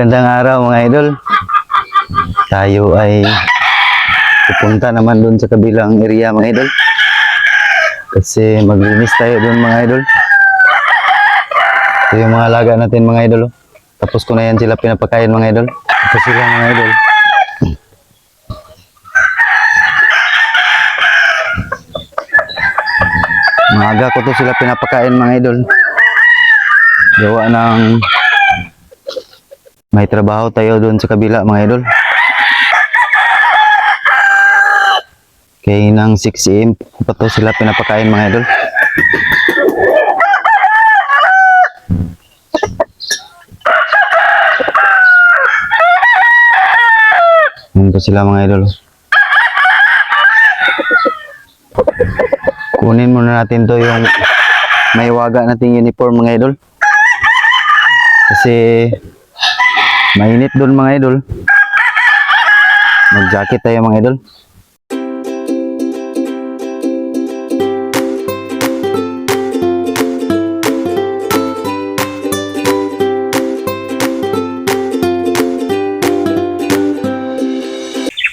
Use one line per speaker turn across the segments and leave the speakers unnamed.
Gandang araw mga idol. Tayo ay pupunta naman doon sa kabilang area mga idol. Kasi maglinis tayo doon mga idol. Ito yung mga alaga natin mga idol. oh. Tapos ko na yan sila pinapakain mga idol. Ito sila mga idol. Maaga ko to sila pinapakain mga idol. Gawa ng may trabaho tayo doon sa kabila mga idol. Kaya ng 6 am pa to sila pinapakain mga idol. Yan po sila mga idol. Kunin muna natin to yung may waga nating uniform mga idol. Kasi mainit doon mga idol. Mag-jacket tayo mga idol.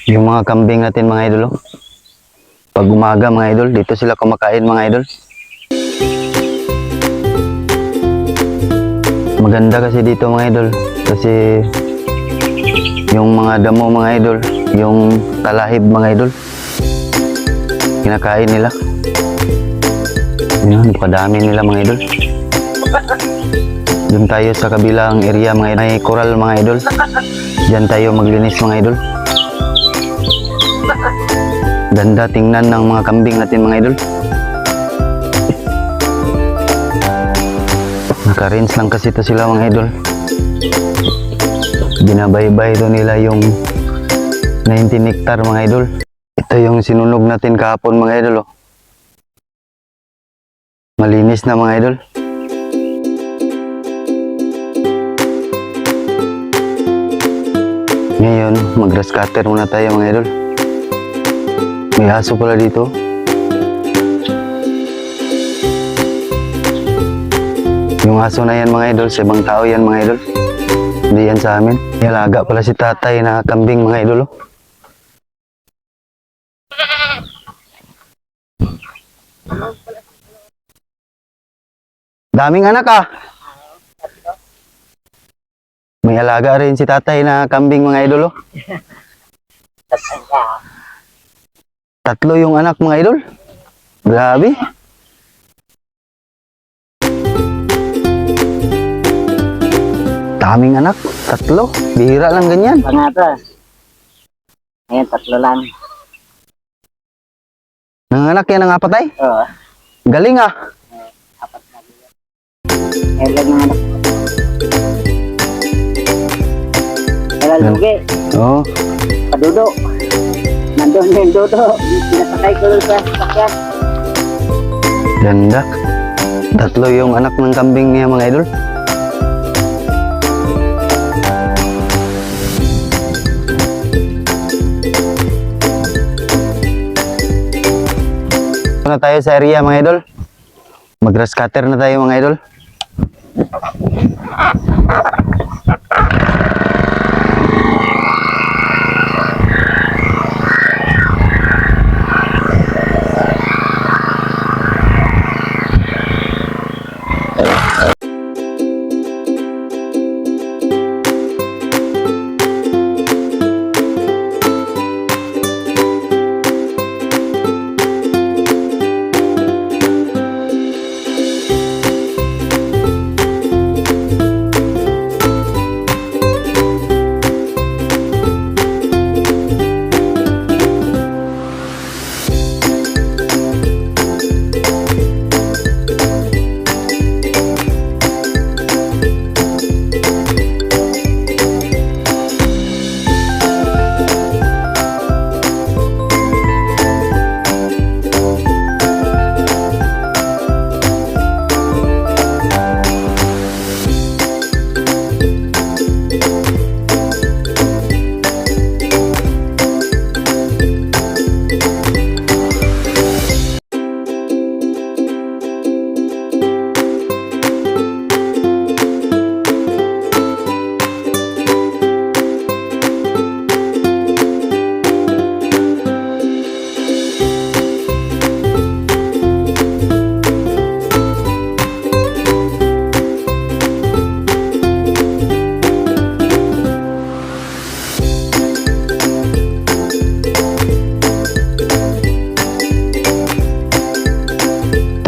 Yung mga kambing natin mga idol. oh. Pag umaga mga idol, dito sila kumakain mga idol. Maganda kasi dito mga idol. Kasi yung mga damo mga idol, yung talahib mga idol, kinakain nila. Yun, kadami nila mga idol. Doon tayo sa kabilang area mga idol. May coral mga idol. Diyan tayo maglinis mga idol. Ganda tingnan ng mga kambing natin mga idol. Naka-rinse lang kasi ito sila mga idol. Binabaybay ito nila yung 19 hectare mga idol. Ito yung sinunog natin kahapon mga idol. Oh. Malinis na mga idol. Ngayon, mag-grass cutter muna tayo mga idol. May aso pala dito. Yung aso na yan mga idol, sa ibang tao yan mga idol. Hindi yan sa amin. Nilaga pala si tatay na kambing mga idol. oh. Daming anak ah. May alaga rin si tatay na kambing mga idol. oh. Tatlo yung anak mga idol. Grabe. Daming anak. Tatlo. Bihira lang ganyan.
Pangata. Ngayon, tatlo lang.
Nanganak yan ng apatay.
Oo.
Galing ah.
Apat na biyan. Ngayon lang mga anak. Kaya lugi.
Oo.
Padudo. Nandun yung dudo. Pinasakay ko dun sa sakyan.
Ganda. Tatlo yung anak ng kambing niya mga idol. Na tayo sa area mga idol. Cutter na tayo mga idol.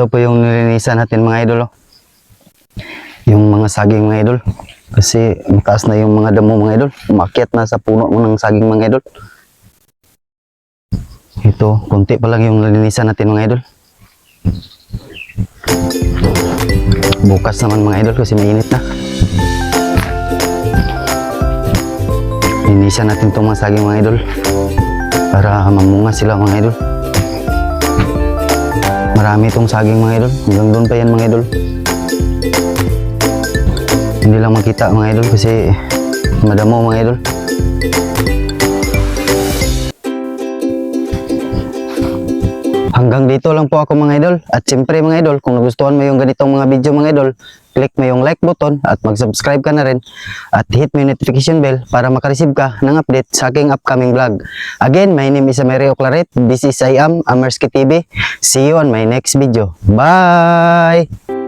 Lilinisan natin mga idol. Oh. Yung mga saging mga idol. Kasi mataas na yung mga damo mga idol. Umakyat na sa puno ng saging mga idol. Ito, konti pa lang yung lilinisan natin mga idol. Bukas naman mga idol kasi mainit na. Linisan natin itong mga saging mga idol. Para mamunga sila mga idol. Marami itong saging mga idol. Hanggang doon pa yan mga idol. Hindi lang makita mga idol kasi madamo mga idol. Hanggang dito lang po ako mga idol. At siyempre mga idol, kung nagustuhan mo yung ganitong mga video mga idol, click mo yung like button at mag-subscribe ka na rin. At hit mo yung notification bell para makareceive ka ng update sa aking upcoming vlog. Again, my name is Amerio Claret. This is I am Amerski TV. See you on my next video. Bye!